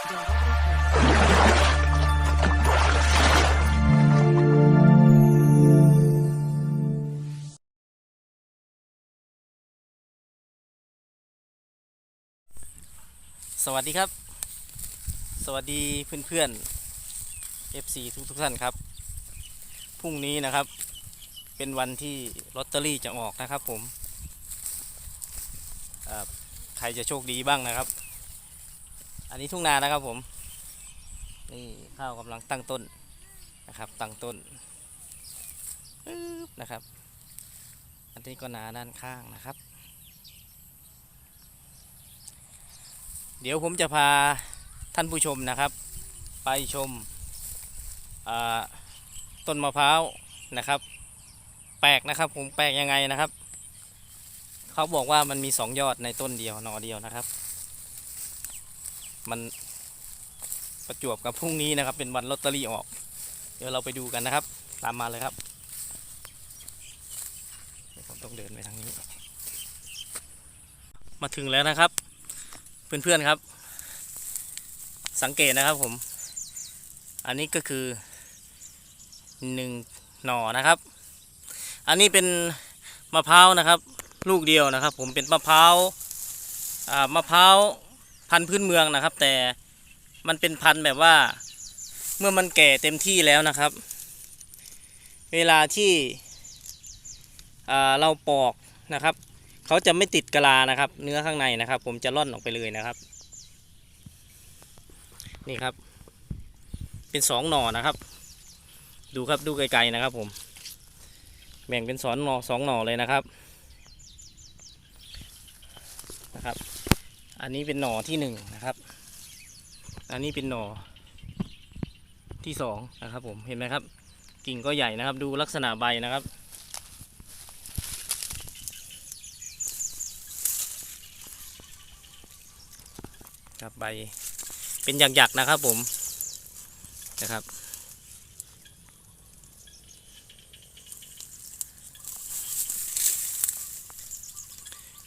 สวัสดีครับ สวัสดีเพื่อนๆ FC ทุกทุกๆท่านครับ พรุ่งนี้นะครับ เป็นวันที่ลอตเตอรี่จะออกนะครับผม ใครจะโชคดีบ้างนะครับ อันนี้ทุ่งนานะครับผม นี่ข้าวกำลังตั้งต้นนะครับ ตั้งต้นนะครับ อันนี้ก็นาด้านข้างนะครับ เดี๋ยวผมจะพาท่านผู้ชมนะครับ ไปชมต้นมะพร้าวนะครับ แปลกนะครับผมแปลกยังไงนะครับ เขาบอกว่ามันมีสองยอดในต้นเดียวหนอเดียวนะครับ มันประจวบกับพรุ่งนี้นะครับ เป็นวันลอตเตอรี่ออก เดี๋ยวเราไปดูกันนะครับ ตามมาเลยครับผมต้องเดินไปทางนี้ มาถึงแล้วนะครับ เพื่อนๆครับ สังเกตนะครับผม อันนี้ก็คือหนึ่งหน่อนะครับ อันนี้เป็นมะพร้าวนะครับ ลูกเดียวนะครับ ผมเป็นมะพร้าวมะพร้าว พันธุ์พื้นเมืองนะครับ แต่มันเป็นพันธุ์แบบว่า เมื่อมันแก่เต็มที่แล้วนะครับ เวลาที่เราปอกนะครับเขาจะไม่ติดกะลานะครับ เนื้อข้างในนะครับ ผมจะล่อนออกไปเลยนะครับ นี่ครับ เป็นสองหน่อนะครับ ดูครับดูไกลๆนะครับ ผม แบ่งเป็นสองหน่อสองหน่อเลยนะครับนะครับ อันนี้เป็นหน่อที่หนึ่งนะครับ อันนี้เป็นหน่อที่สองนะครับผมเห็นไหมครับ กิ่งก็ใหญ่นะครับ ดูลักษณะใบนะครับ ครับใบเป็นหยักๆนะครับผมนะครับ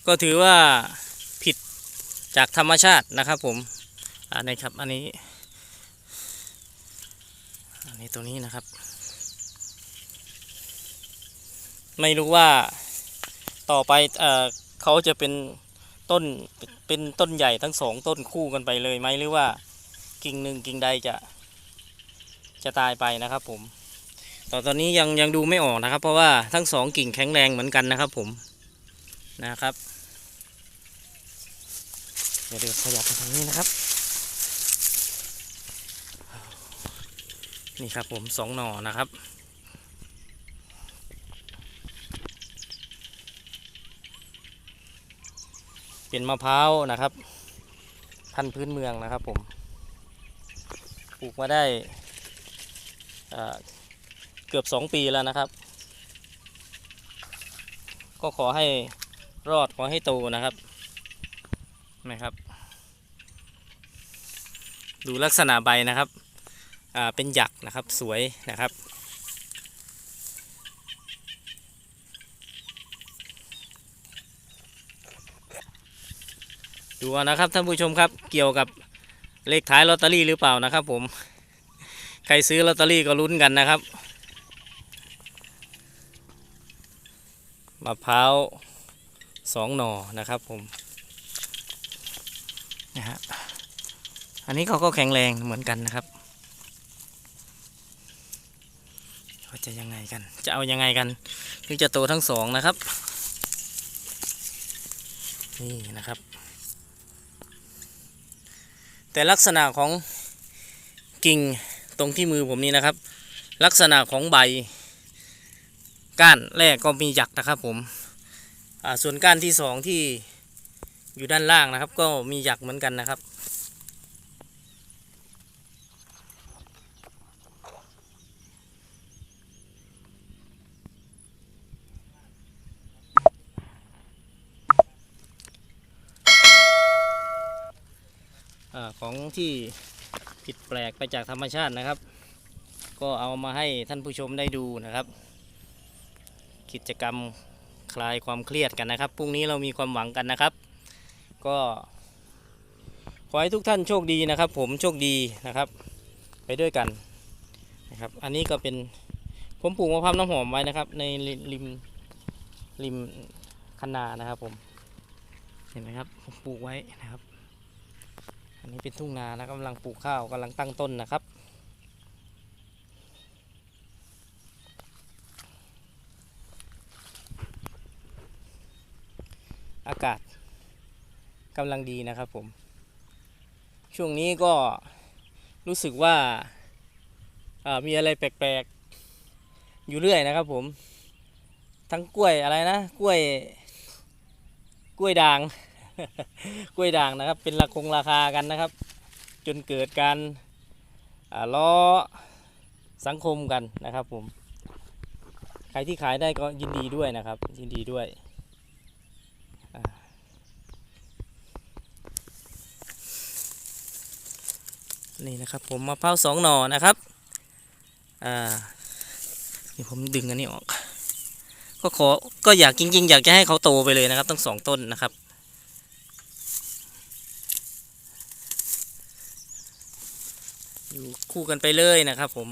ก็ถือว่า จากธรรมชาตินะครับผมอันนี้ครับอันนี้อันนี้ตัวนี้นะครับ ไม่รู้ว่าต่อไปเอ่อเขาจะเป็นต้นเป็นต้นใหญ่ทั้งสองต้นคู่กันไปเลยไหมหรือว่ากิ่งหนึ่งกิ่งใดจะจะตายไปนะครับผมต่ตอนนี้ยังยังดูไม่ออกนะครับ เพราะว่าทั้งสองกิ่งแข็งแรงเหมือนกันนะครับผมนะครับ เดี๋ยวเดี๋ยวขยับมาทางนี้นะครับ นี่ครับผมสองหน่อนะครับ เป็นมะพร้าวนะครับ พันธุ์พื้นเมืองนะครับผม ปลูกมาได้เกือบสองปีแล้วนะครับ ก็ขอให้รอดขอให้โตนะครับนะครับ ดูลักษณะใบนะครับ อ่า เป็นหยักนะครับ สวยนะครับ ดูนะครับท่านผู้ชมครับ เกี่ยวกับเลขท้ายลอตเตอรี่หรือเปล่านะครับผม ใครซื้อลอตเตอรี่ก็ลุ้นกันนะครับ มะพร้าวสองหน่อนะครับผม นะฮะ อันนี้เขาก็แข็งแรงเหมือนกันนะครับเขาจะยังไงกัน จะเอายังไงกันถึงจะโตทั้งสองนะครับ นี่นะครับ แต่ลักษณะของกิ่งตรงที่มือผมนี้นะครับ ลักษณะของใบ ก้านแรกก็มีหยักนะครับผมส่วนก้านที่สองที่อยู่ด้านล่างนะครับ ก็มีหยักเหมือนกันนะครับ อของที่ผิดแปลกไปจากธรรมชาตินะครับ ก็เอามาให้ท่านผู้ชมได้ดูนะครับ กิจกรรมคลายความเครียดกันนะครับพรุ่งนี้เรามีความหวังกันนะครับ ก็ขอให้ทุกท่านโชคดีนะครับ ผมโชคดีนะครับ ไปด้วยกันนะครับ อันนี้ก็เป็นผมปลูกมะพร้าวน้ำหอมไว้นะครับ ในริริมริมคันนานะครับผมเห็นไหมครับผมปลูกไว้นะครับ อันนี้เป็นทุ่งนานะกำลังปลูกข้าวกำลังตั้งต้นนะครับ อากาศกำลังดีนะครับผม ช่วงนี้ก็รู้สึกว่าอ่ามีอะไรแปลกๆ อยู่เรื่อยนะครับผม ทั้งกล้วยอะไรนะ กล้วย กล้วยด่าง กล้วยด่างนะครับ เป็นราคงราคากันนะครับ จนเกิดการล้อสังคมกันนะครับผม ใครที่ขายได้ก็ยินดีด้วยนะครับ ยินดีด้วยนี่นะครับผมมะพร้าวสองหน่อนะครับ อ่า นี่ผมดึงอันนี้ออก ก็ขอ ก็อยากจริง ๆ อยากจะให้เขาโตไปเลยนะครับตั้งสองต้นนะครับ อยู่คู่กันไปเลยนะครับ ผม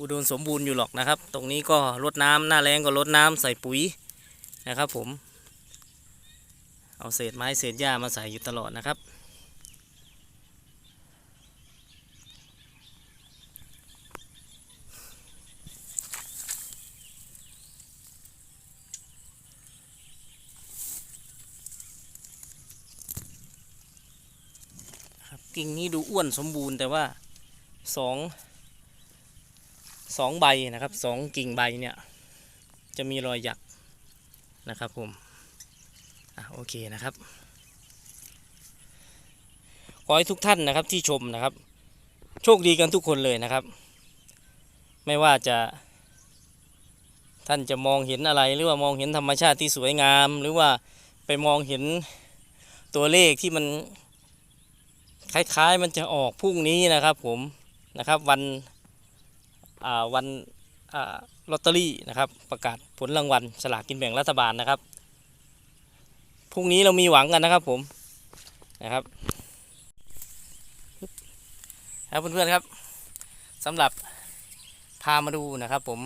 อุดมสมบูรณ์อยู่หรอกนะครับ ตรงนี้ก็ลดน้ำหน้าแรงก็ลดน้ำใส่ปุ๋ยนะครับ ผม เอาเศษไม้เศษหญ้ามาใส่อยู่ตลอดนะครับ กิ่งนี้ดูอ้วนสมบูรณ์แต่ว่าสองสองใบนะครับสองกิ่งใบเนี่ยจะมีรอยหยักนะครับผมอะโอเคนะครับขอให้ทุกท่านนะครับที่ชมนะครับ โชคดีกันทุกคนเลยนะครับ ไม่ว่าจะ ท่านจะมองเห็นอะไรหรือว่ามองเห็นธรรมชาติที่สวยงาม หรือว่าไปมองเห็นตัวเลขที่มัน คล้ายๆ มันจะออกพรุ่งนี้นะครับผมนะครับวันวันลอตเตอรี่นะครับประกาศผลรางวัลสลากกินแบ่งรัฐบาลนะครับพรุ่งนี้เรามีหวังกันนะครับผมนะครับครับเพื่อนๆครับสำหรับพามาดูนะครับผม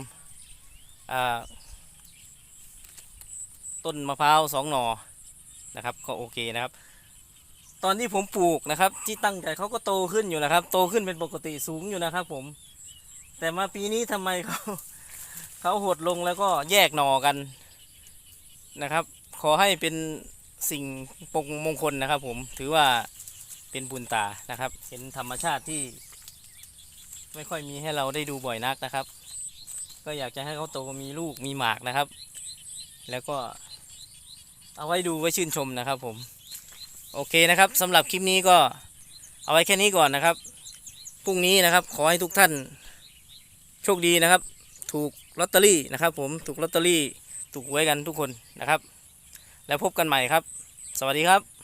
ต้นมะพร้าวสองหน่อนะครับก็โอเคนะครับ ตอนที่ผมปลูกนะครับ ที่ตั้งใจเขาก็โตขึ้นอยู่นะครับ โตขึ้นเป็นปกติสูงอยู่นะครับ ผม แต่มาปีนี้ทำไมเขาเขาหดลงแล้วก็แยกหน่อกันนะครับ ขอให้เป็นสิ่งปงมงคลนะครับ ผมถือว่าเป็นบุญตานะครับ เห็นธรรมชาติที่ ไม่ค่อยมีให้เราได้ดูบ่อยนักนะครับ ก็อยากจะให้เขาโตมีลูกมีหมากนะครับ แล้วก็เอาไว้ดูไว้ชื่นชมนะครับผม โอเคนะครับสำหรับคลิปนี้ก็เอาไว้แค่นี้ก่อนนะครับพรุ่งนี้นะครับขอให้ทุกท่านโชคดีนะครับ ถูกลอตเตอรี่นะครับ ผมถูกลอตเตอรี่ถูกหวยกันทุกคนนะครับ แล้วพบกันใหม่ครับ สวัสดีครับ